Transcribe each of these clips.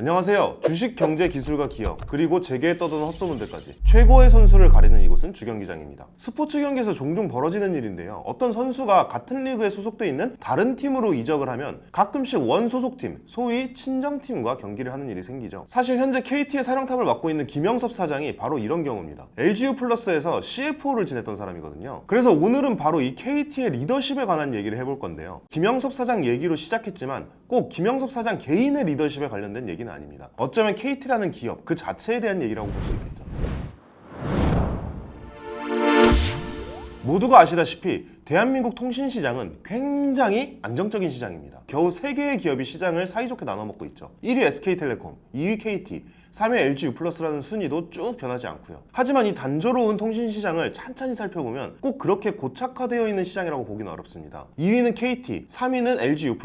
안녕하세요. 주식, 경제, 기술과 기업, 그리고 재계에 떠도는 헛소문들까지 최고의 선수를 가리는 이곳은 주경기장입니다. 스포츠 경기에서 종종 벌어지는 일인데요. 어떤 선수가 같은 리그에 소속돼 있는 다른 팀으로 이적을 하면 가끔씩 원 소속팀, 소위 친정팀과 경기를 하는 일이 생기죠. 사실 현재 KT의 사령탑을 맡고 있는 김영섭 사장이 바로 이런 경우입니다. LGU 플러스에서 CFO를 지냈던 사람이거든요. 그래서 오늘은 바로 이 KT의 리더십에 관한 얘기를 해볼 건데요. 김영섭 사장 얘기로 시작했지만 꼭 김영섭 사장 개인의 리더십에 관련된 얘기는 아닙니다. 어쩌면 KT라는 기업 그 자체에 대한 얘기라고 볼 수 있겠죠. 모두가 아시다시피 대한민국 통신 시장은 굉장히 안정적인 시장입니다. 겨우 3개의 기업이 시장을 사이좋게 나눠 먹고 있죠. 1위 SK텔레콤, 2위 KT, 3위 LG U+라는 순위도 쭉 변하지 않고요. 하지만 이 단조로운 통신 시장을 찬찬히 살펴보면 꼭 그렇게 고착화되어 있는 시장이라고 보기는 어렵습니다. 2위는 KT, 3위는 LG U+.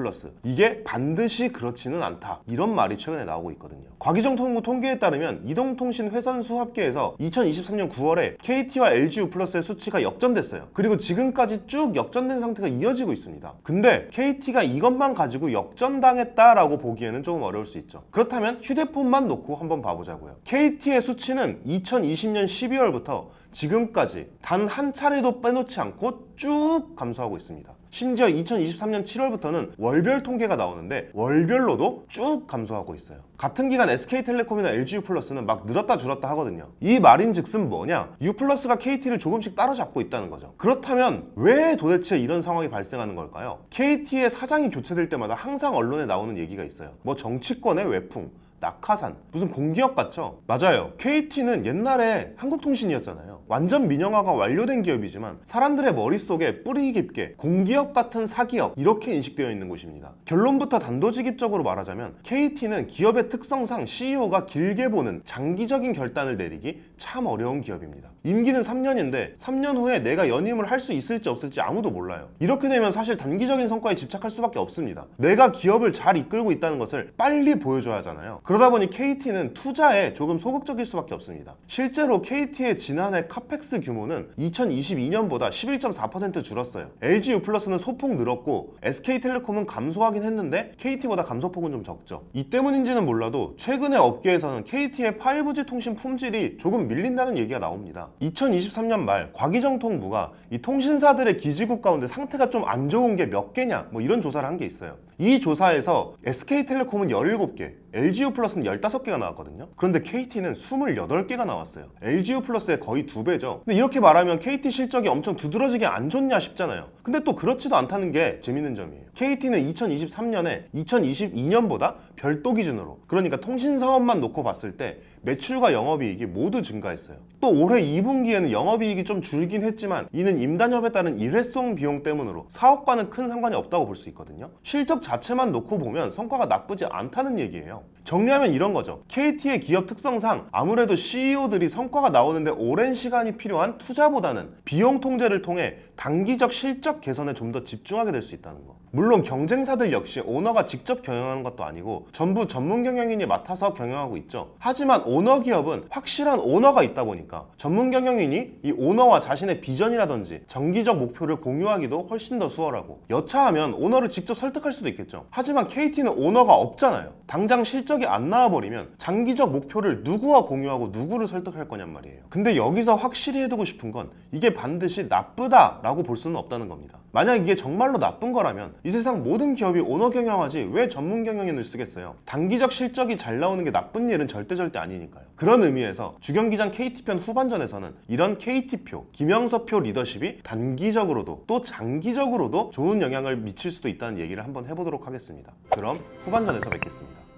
이게 반드시 그렇지는 않다. 이런 말이 최근에 나오고 있거든요. 과기정통부 통계에 따르면 이동통신 회선 수 합계에서 2023년 9월에 KT와 LG U+의 수치가 역전됐어요. 그리고 지금까지 쭉 역전된 상태가 이어지고 있습니다. 근데 KT가 이것만 가지고 역전당했다라고 보기에는 조금 어려울 수 있죠. 그렇다면 휴대폰만 놓고 한번 봐보자고요. KT의 수치는 2020년 12월부터 지금까지 단 한 차례도 빼놓지 않고 쭉 감소하고 있습니다. 심지어 2023년 7월부터는 월별 통계가 나오는데 월별로도 쭉 감소하고 있어요. 같은 기간 SK텔레콤이나 LGU+는 막 늘었다 줄었다 하거든요. 이 말인즉슨 뭐냐? U+가 KT를 조금씩 따라잡고 있다는 거죠. 그렇다면 왜 도대체 이런 상황이 발생하는 걸까요? KT의 사장이 교체될 때마다 항상 언론에 나오는 얘기가 있어요. 뭐 정치권의 외풍, 낙하산 무슨 공기업 같죠? 맞아요. KT는 옛날에 한국통신이었잖아요. 완전 민영화가 완료된 기업이지만 사람들의 머릿속에 뿌리 깊게 공기업 같은 사기업 이렇게 인식되어 있는 곳입니다. 결론부터 단도직입적으로 말하자면 KT는 기업의 특성상 CEO가 길게 보는 장기적인 결단을 내리기 참 어려운 기업입니다. 임기는 3년인데 3년 후에 내가 연임을 할 수 있을지 없을지 아무도 몰라요. 이렇게 되면 사실 단기적인 성과에 집착할 수밖에 없습니다. 내가 기업을 잘 이끌고 있다는 것을 빨리 보여줘야 하잖아요. 그러다 보니 KT는 투자에 조금 소극적일 수밖에 없습니다. 실제로 KT의 지난해 카펙스 규모는 2022년보다 11.4% 줄었어요. LG U+는 소폭 늘었고 SK텔레콤은 감소하긴 했는데 KT보다 감소폭은 좀 적죠. 이 때문인지는 몰라도 최근에 업계에서는 KT의 5G 통신 품질이 조금 밀린다는 얘기가 나옵니다. 2023년 말 과기정통부가 이 통신사들의 기지국 가운데 상태가 좀 안 좋은 게 몇 개냐 뭐 이런 조사를 한 게 있어요. 이 조사에서 SK텔레콤은 17개, LGU 플러스는 15개가 나왔거든요. 그런데 KT는 28개가 나왔어요. LGU 플러스의 거의 두 배죠. 근데 이렇게 말하면 KT 실적이 엄청 두드러지게 안 좋냐 싶잖아요. 근데 또 그렇지도 않다는 게 재밌는 점이에요. KT는 2023년에 2022년보다 별도 기준으로 그러니까 통신 사업만 놓고 봤을 때 매출과 영업이익이 모두 증가했어요. 또 올해 2분기에는 영업이익이 좀 줄긴 했지만 이는 임단협에 따른 일회성 비용 때문으로 사업과는 큰 상관이 없다고 볼 수 있거든요. 실적 자체만 놓고 보면 성과가 나쁘지 않다는 얘기예요. 정리하면 이런 거죠. KT의 기업 특성상 아무래도 CEO들이 성과가 나오는데 오랜 시간이 필요한 투자보다는 비용 통제를 통해 단기적 실적 개선에 좀 더 집중하게 될 수 있다는 거. 물론 경쟁사들 역시 오너가 직접 경영하는 것도 아니고 전부 전문 경영인이 맡아서 경영하고 있죠. 하지만 오너 기업은 확실한 오너가 있다 보니까 전문 경영인이 이 오너와 자신의 비전이라든지 정기적 목표를 공유하기도 훨씬 더 수월하고 여차하면 오너를 직접 설득할 수도 있겠죠. 하지만 KT는 오너가 없잖아요. 당장 실적이 안 나와버리면 장기적 목표를 누구와 공유하고 누구를 설득할 거냔 말이에요. 근데 여기서 확실히 해두고 싶은 건 이게 반드시 나쁘다라고 볼 수는 없다는 겁니다. 만약 이게 정말로 나쁜 거라면 이 세상 모든 기업이 오너 경영하지 왜 전문 경영인을 쓰겠어요? 단기적 실적이 잘 나오는 게 나쁜 일은 절대 절대 아니니까요. 그런 의미에서 주경기장 KT편 후반전에서는 이런 KT표, 김영서표 리더십이 단기적으로도 또 장기적으로도 좋은 영향을 미칠 수도 있다는 얘기를 한번 해보도록 하겠습니다. 그럼 후반전에서 뵙겠습니다.